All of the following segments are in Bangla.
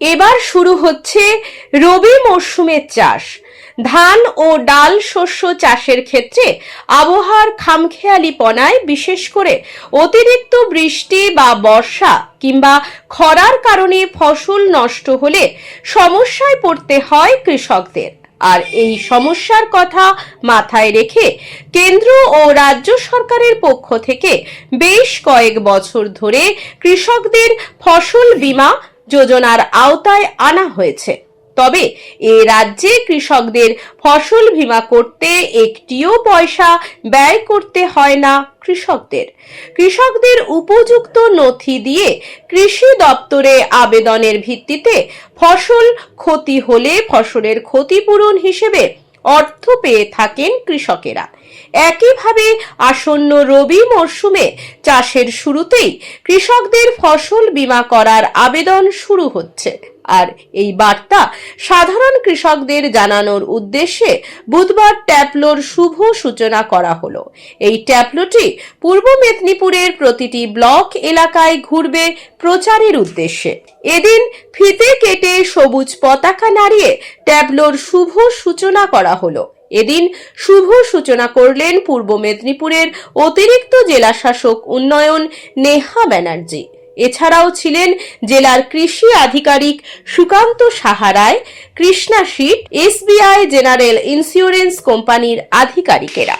এবার শুরু হচ্ছে রবি মরশুমের চাষ। ধান ও ডাল শস্য চাষের ক্ষেত্রে আবহাওয়ার খামখেয়ালিপনায় বিশেষ করে অতিরিক্ত বৃষ্টি বা বর্ষা কিংবা খরার কারণে ফসল নষ্ট হলে সমস্যায় পড়তে হয় কৃষকদের। আর এই সমস্যার কথা মাথায় রেখে কেন্দ্র ও রাজ্য সরকারের পক্ষ থেকে বেশ কয়েক বছর ধরে কৃষকদের ফসল বীমা যোজনার আওতায় আনা হয়েছে। তবে এ রাজ্যে কৃষকদের ফসল বীমা করতে একটিও পয়সা ব্যয় করতে হয় না কৃষকদের। কৃষকদের উপযুক্ত নথি দিয়ে কৃষি দপ্তরে আবেদনের ভিত্তিতে ফসল ক্ষতি হলে ফসলের ক্ষতিপূরণ হিসেবে অর্থ পেয়ে থাকেন কৃষকেরা। একইভাবে আসন্ন রবি মরশুমে চাষের শুরুতেই কৃষকদের ফসল বীমা করার আবেদন শুরু হচ্ছে। আর এই বার্তা সাধারণ কৃষকদের জানানোর উদ্দেশ্যে বুধবার ট্যাপলোর শুভ সূচনা করা হলো। এই ট্যাপলোটি পূর্ব মেদিনীপুরের প্রতিটি ব্লক এলাকায় ঘুরবে প্রচারের উদ্দেশ্যে। এদিন ফিতে কেটে সবুজ পতাকা নাড়িয়ে ট্যাবলোর শুভ সূচনা করা হলো। এদিন শুভ সূচনা করলেন পূর্ব মেদিনীপুরের অতিরিক্ত জেলা শাসক উন্নয়ন নেহা ব্যানার্জি। এছাড়াও ছিলেন জেলার কৃষি আধিকারিক সুকান্ত সাহারায় কৃষ্ণা শীত এসবিআই জেনারেল ইন্স্যুরেন্স কোম্পানির আধিকারিকেরা।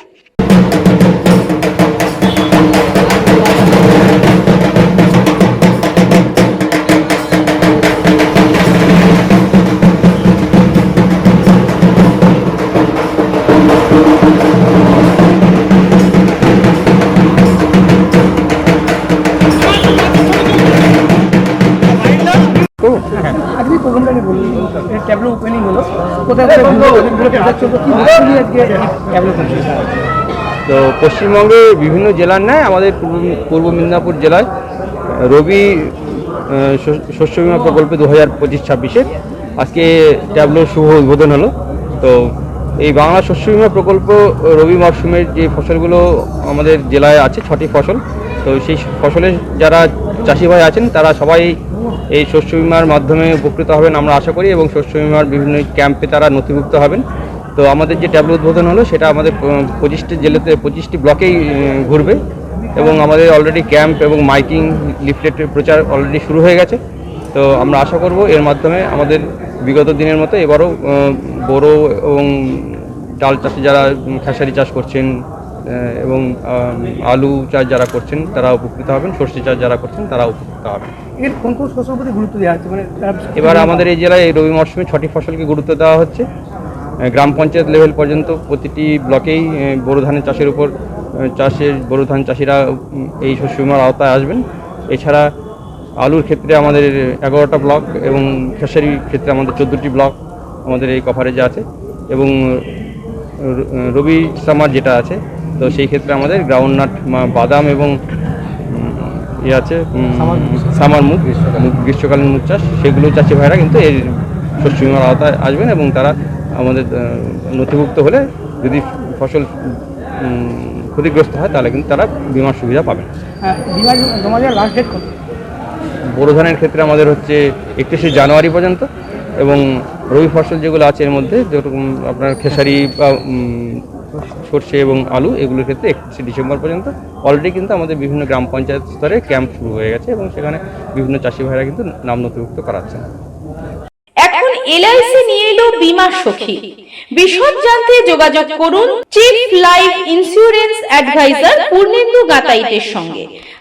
তো পশ্চিমবঙ্গে বিভিন্ন জেলার ন্যায় আমাদের পূর্ব মেদিনীপুর জেলায় রবি শস্য- বিমা প্রকল্পে দু হাজার পঁচিশ ছাব্বিশে আজকে ট্যাবলোর শুভ উদ্বোধন হলো। তো এই বাংলা শস্য বিমা প্রকল্প রবি মরশুমের যে ফসলগুলো আমাদের জেলায় আছে, ছটি ফসল তো সেই ফসলের যারা চাষি ভাই আছেন, তারা সবাই এই শস্য বীমার মাধ্যমে উপকৃত হবেন আমরা আশা করি এবং শস্য বীমার বিভিন্ন ক্যাম্পে তারা নথিভুক্ত হবেন। তো আমাদের যে ট্যাবলো উদ্বোধন হলো, সেটা আমাদের পঁচিশটি জেলাতে, পঁচিশটি ব্লকেই ঘুরবে এবং আমাদের অলরেডি ক্যাম্প এবং মাইকিং লিফলেটের প্রচার অলরেডি শুরু হয়ে গেছে। তো আমরা আশা করব এর মাধ্যমে আমাদের বিগত দিনের মতো এবারও বোরো এবং ডাল চাষে যারা খেসারি চাষ করছেন এবং আলু চাষ যারা করছেন তারা উপকৃত হবেন সর্ষে চাষ যারা করছেন তারা উপকৃত হবেন। এর কোন কোন প্রতি গুরুত্ব দেওয়া হচ্ছে? মানে এবার আমাদের এই জেলায় এই রবি মরশুমে ছটি ফসলকে গুরুত্ব দেওয়া হচ্ছে। গ্রাম পঞ্চায়েত লেভেল পর্যন্ত প্রতিটি ব্লকেই বোরো ধানের চাষের উপর চাষের বোরো ধান চাষিরা এই শস্য বিমার আওতায় আসবেন। এছাড়া আলুর ক্ষেত্রে আমাদের এগারোটা ব্লক এবং খেসারির ক্ষেত্রে আমাদের চোদ্দোটি ব্লক আমাদের এই কভারেজে আছে। এবং রবি সামার যেটা আছে তো সেই ক্ষেত্রে আমাদের গ্রাউন্ডনাট বাদাম এবং ইয়ে আছে সামার মুখ মুখ গ্রীষ্মকালীন। মুখ চাষ। সেগুলো চাষি ভাইরা কিন্তু এই শস্য বিমার আওতায় আসবেন এবং তারা আমাদের নথিভুক্ত হলে যদি ফসল ক্ষতিগ্রস্ত হয় তাহলে কিন্তু তারা বিমার সুবিধা পাবেন। হ্যাঁ, বোরো ধানের ক্ষেত্রে আমাদের হচ্ছে একত্রিশে জানুয়ারি পর্যন্ত এবং রবি ফসল যেগুলো আছে এর মধ্যে যেরকম আপনার খেসারি বা সর্ষে এবং আলু এগুলোর ক্ষেত্রে একত্রিশে ডিসেম্বর পর্যন্ত। অলরেডি কিন্তু আমাদের বিভিন্ন গ্রাম পঞ্চায়েত স্তরে ক্যাম্প শুরু হয়ে গেছে এবং সেখানে বিভিন্ন চাষি ভাইরা কিন্তু নাম নথিভুক্ত করাচ্ছেন। এখন এলআইসি নিয়ে এলো বিমা সখী। বিশদ জানতে যোগাযোগ করুন chief life insurance advisor Purnendu গাতাইতের সঙ্গে।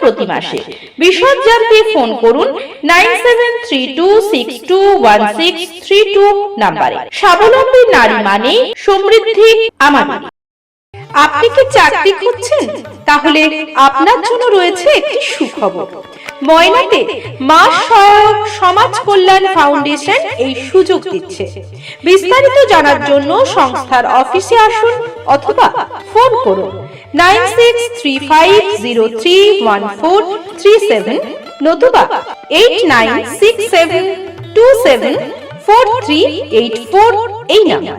প্রতি মাসে। বিশদ জানতে ফোন করুন nine seven three two six two one six three two নাম্বারে। স্বাবলম্বী নারী মানে সমৃদ্ধি আমাদের। আপনি কি চাকরি খুঁজছেন? তাহলে আপনার জন্য রয়েছে একটি সুখবর। ময়নাতে মা সহায়ক সমাজ কল্যাণ ফাউন্ডেশন এই সুযোগ দিচ্ছে। বিস্তারিত জানার জন্য সংস্থার অফিসে আসুন অথবা ফোন করুন। Nine six three five zero three one four three seven নতুবা eight nine six seven two seven four three eight four এই নাম্বার।